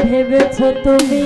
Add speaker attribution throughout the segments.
Speaker 1: ভেবেছো তুমি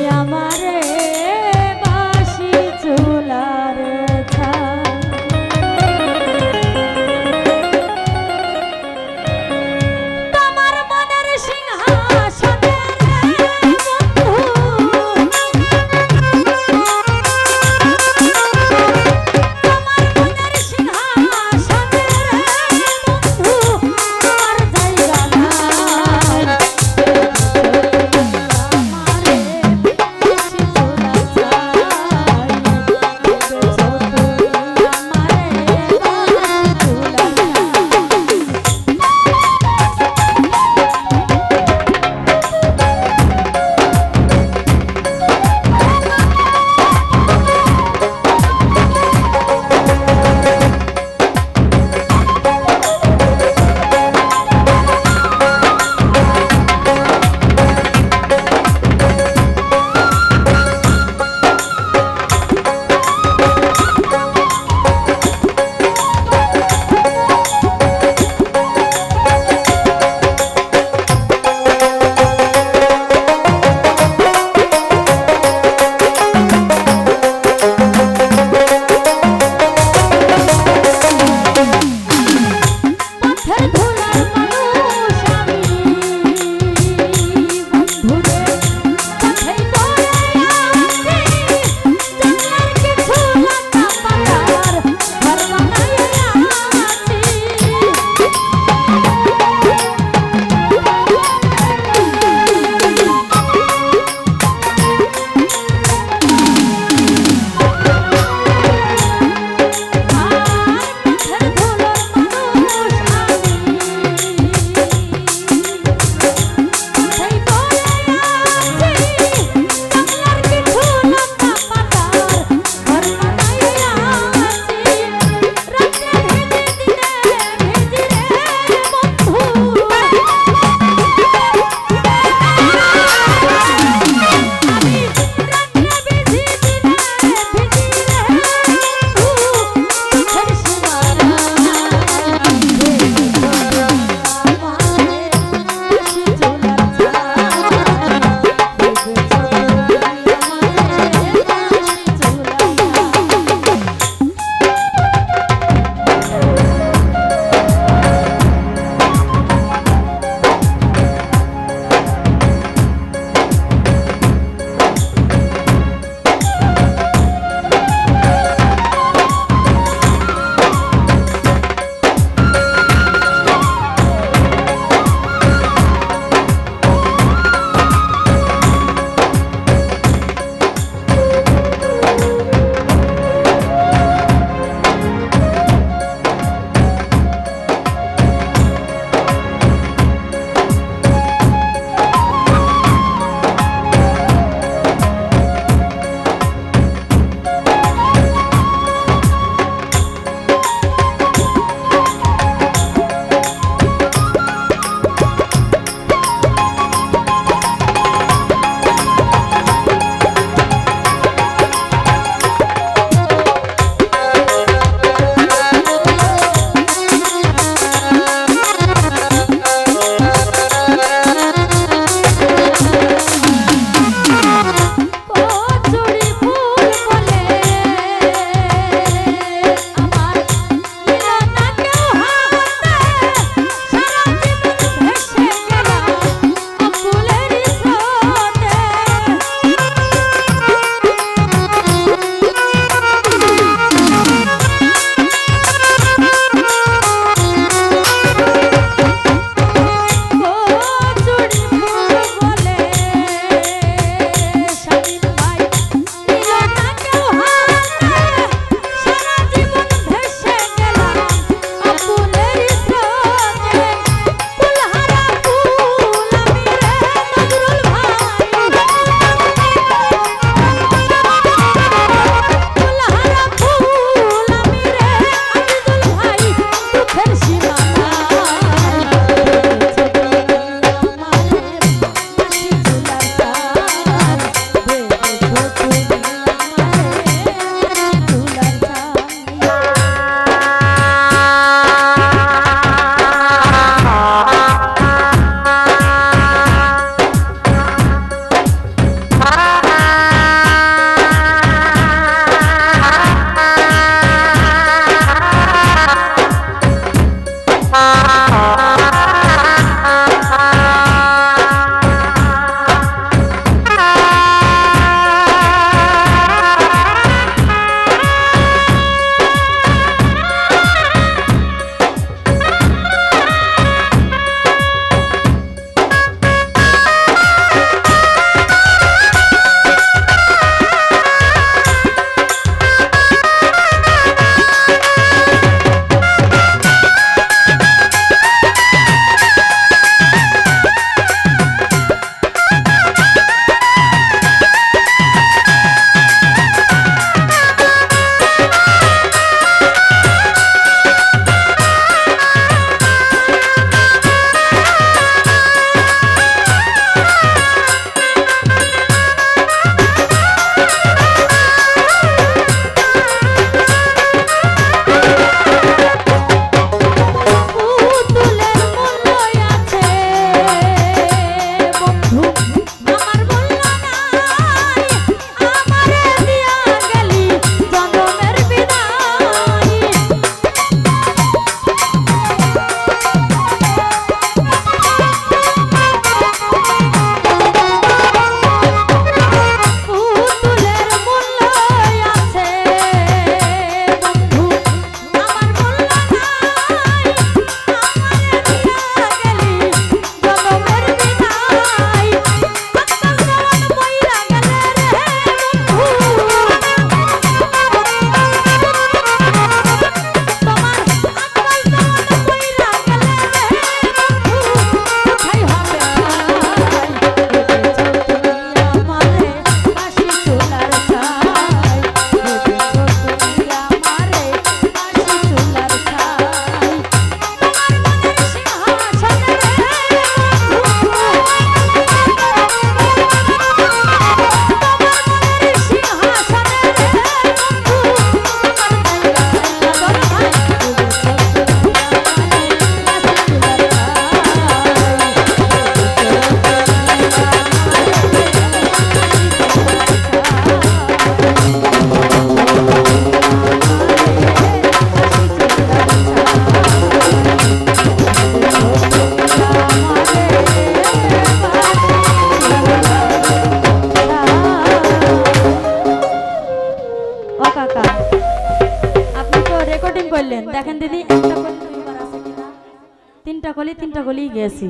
Speaker 1: গলি তিনটা গলি গেছি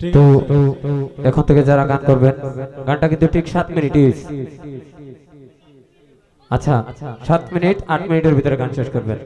Speaker 2: তো এখন থেকে যারা গান করবেন গানটা কিন্তু ঠিক সাত মিনিট আচ্ছা সাত মিনিট আট মিনিটের ভিতরে গান শেষ করবেন।